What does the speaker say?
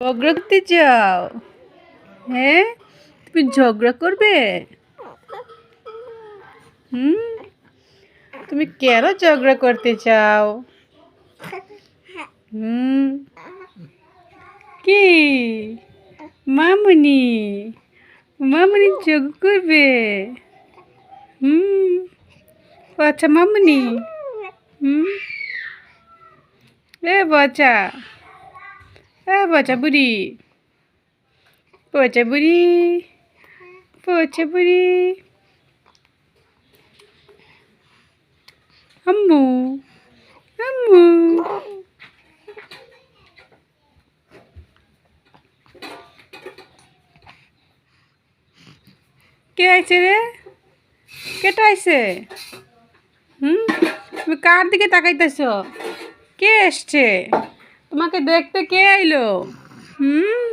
ঝগড়া করতে চাও হ্যাঁ? তুমি ঝগড়া করবে? হুম? তুমি কেন ঝগড়া করতে চাও? হুম? কি? মামুনি? মামুনি যোগ করবে? হুম? আচ্ছা মামনি। হুম? এ বাচ্চা এ বাচ্চা বুড়ি পচা বুড়ি পচা বুড়ি আম্মু আম্মু কে আইছে রে কেটা আইছে হুম তুমি কার দিকে তাকাইতেছ কে এসছে তোমাকে দেখতে কে আইলো? হুম?